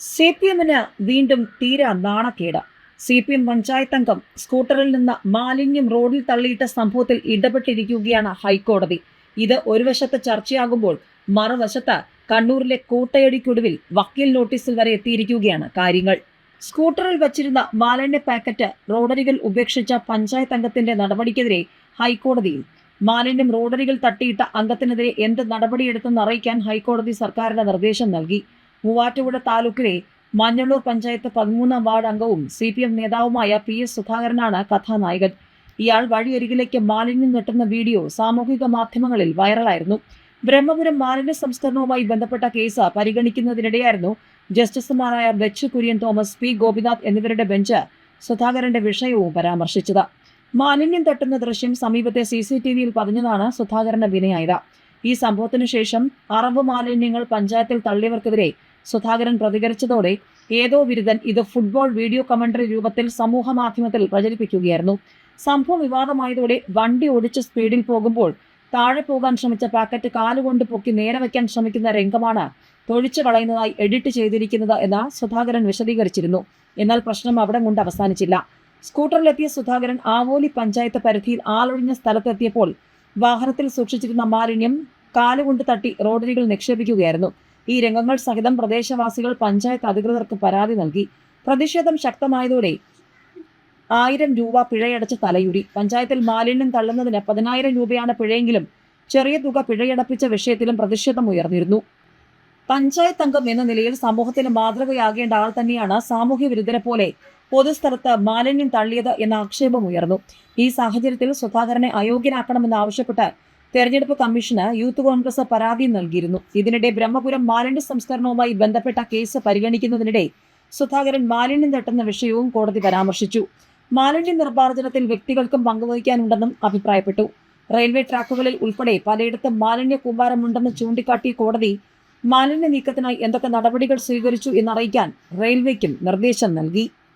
C P എമ്മിന് വീണ്ടും തീരെ നാണക്കേട്. സി പി എം പഞ്ചായത്ത് അംഗം സ്കൂട്ടറിൽ നിന്ന് മാലിന്യം റോഡിൽ തള്ളിയിട്ട സംഭവത്തിൽ ഇടപെട്ടിരിക്കുകയാണ് ഹൈക്കോടതി. ഇത് ഒരു വശത്ത് ചർച്ചയാകുമ്പോൾ മറുവശത്ത് കണ്ണൂരിലെ കൂട്ടയടിക്കൊടുവിൽ വക്കീൽ നോട്ടീസിൽ വരെ എത്തിയിരിക്കുകയാണ് കാര്യങ്ങൾ. സ്കൂട്ടറിൽ വച്ചിരുന്ന മാലിന്യ പാക്കറ്റ് റോഡരികൾ ഉപേക്ഷിച്ച പഞ്ചായത്ത് അംഗത്തിന്റെ നടപടിക്കെതിരെ ഹൈക്കോടതിയിൽ മാലിന്യം റോഡരികൾ തട്ടിയിട്ട അംഗത്തിനെതിരെ എന്ത് നടപടിയെടുത്തെന്ന് അറിയിക്കാൻ ഹൈക്കോടതി സർക്കാരിന് നിർദ്ദേശം നൽകി. മൂവാറ്റുപുഴ താലൂക്കിലെ മഞ്ഞളൂർ പഞ്ചായത്ത് പതിമൂന്നാം വാർഡ് അംഗവും സി പി എം നേതാവുമായ പി എസ് സുധാകരനാണ് കഥാനായകൻ. ഇയാൾ വഴിയരികിലേക്ക് മാലിന്യം നെട്ടുന്ന വീഡിയോ സാമൂഹിക മാധ്യമങ്ങളിൽ വൈറലായിരുന്നു. ബ്രഹ്മപുരം മാലിന്യ സംസ്കരണവുമായി ബന്ധപ്പെട്ട കേസ് പരിഗണിക്കുന്നതിനിടെയായിരുന്നു ജസ്റ്റിസുമാരായ ബെച്ച് കുര്യൻ തോമസ് പി ഗോപിനാഥ് എന്നിവരുടെ ബെഞ്ച് സുധാകരന്റെ വിഷയവും പരാമർശിച്ചത്. മാലിന്യം തട്ടുന്ന ദൃശ്യം സമീപത്തെ സി സി ടി വിയിൽ പതിഞ്ഞതാണ് സുധാകരന് വിനയായത്. ഈ സംഭവത്തിനു ശേഷം മാലിന്യങ്ങൾ പഞ്ചായത്തിൽ തള്ളിയവർക്കെതിരെ സുധാകരൻ പ്രതികരിച്ചതോടെ ഏതോ ബിരുദൻ ഇത് ഫുട്ബോൾ വീഡിയോ കമന്ററി രൂപത്തിൽ സമൂഹ മാധ്യമത്തിൽ പ്രചരിപ്പിക്കുകയായിരുന്നു. സംഭവം വിവാദമായതോടെ വണ്ടി ഓടിച്ച് സ്പീഡിൽ പോകുമ്പോൾ താഴെ പോകാൻ ശ്രമിച്ച പാക്കറ്റ് കാലുകൊണ്ട് പൊക്കി നേരെ വയ്ക്കാൻ ശ്രമിക്കുന്ന രംഗമാണ് തൊഴിച്ചു കളയുന്നതായി എഡിറ്റ് ചെയ്തിരിക്കുന്നത് എന്ന് സുധാകരൻ വിശദീകരിച്ചിരുന്നു. എന്നാൽ പ്രശ്നം അവിടെ കൊണ്ട് അവസാനിച്ചില്ല. സ്കൂട്ടറിലെത്തിയ സുധാകരൻ ആവോലി പഞ്ചായത്ത് പരിധിയിൽ ആളൊഴിഞ്ഞ സ്ഥലത്തെത്തിയപ്പോൾ വാഹനത്തിൽ സൂക്ഷിച്ചിരുന്ന മാലിന്യം കാലുകൊണ്ട് തട്ടി റോഡരികൾ നിക്ഷേപിക്കുകയായിരുന്നു. ഈ രംഗങ്ങൾ സഹിതം പ്രദേശവാസികൾ പഞ്ചായത്ത് അധികൃതർക്ക് പരാതി നൽകി. പ്രതിഷേധം ശക്തമായതോടെ ആയിരം രൂപ പിഴയടച്ച് തലയുരി പഞ്ചായത്തിൽ മാലിന്യം തള്ളുന്നതിന് പതിനായിരം രൂപയാണ് പിഴയെങ്കിലും ചെറിയ തുക പിഴയടപ്പിച്ച വിഷയത്തിലും പ്രതിഷേധം ഉയർന്നിരുന്നു. പഞ്ചായത്ത് അംഗം എന്ന നിലയിൽ സമൂഹത്തിന് മാതൃകയാകേണ്ട ആൾ തന്നെയാണ് സാമൂഹ്യ വിരുദ്ധരെ പോലെ പൊതുസ്ഥലത്ത് മാലിന്യം തള്ളിയത് എന്ന ആക്ഷേപം ഉയർന്നു. ഈ സാഹചര്യത്തിൽ സുധാകരനെ അയോഗ്യനാക്കണമെന്നാവശ്യപ്പെട്ട് തെരഞ്ഞെടുപ്പ് കമ്മീഷന് യൂത്ത് കോൺഗ്രസ് പരാതി നൽകിയിരുന്നു. ഇതിനിടെ ബ്രഹ്മപുരം മാലിന്യ സംസ്കരണവുമായി ബന്ധപ്പെട്ട കേസ് പരിഗണിക്കുന്നതിനിടെ സുധാകരൻ മാലിന്യം തട്ടുന്ന വിഷയവും കോടതി പരാമർശിച്ചു. മാലിന്യ നിർമ്മാർജനത്തിൽ വ്യക്തികൾക്കും പങ്കുവഹിക്കാനുണ്ടെന്നും അഭിപ്രായപ്പെട്ടു. റെയിൽവേ ട്രാക്കുകളിൽ ഉൾപ്പെടെ പലയിടത്തും മാലിന്യ കൂമ്പാരമുണ്ടെന്ന് ചൂണ്ടിക്കാട്ടിയ കോടതി മാലിന്യ നീക്കത്തിനായി എന്തൊക്കെ നടപടികൾ സ്വീകരിച്ചു എന്നറിയിക്കാൻ റെയിൽവേക്കും നിർദ്ദേശം നൽകി.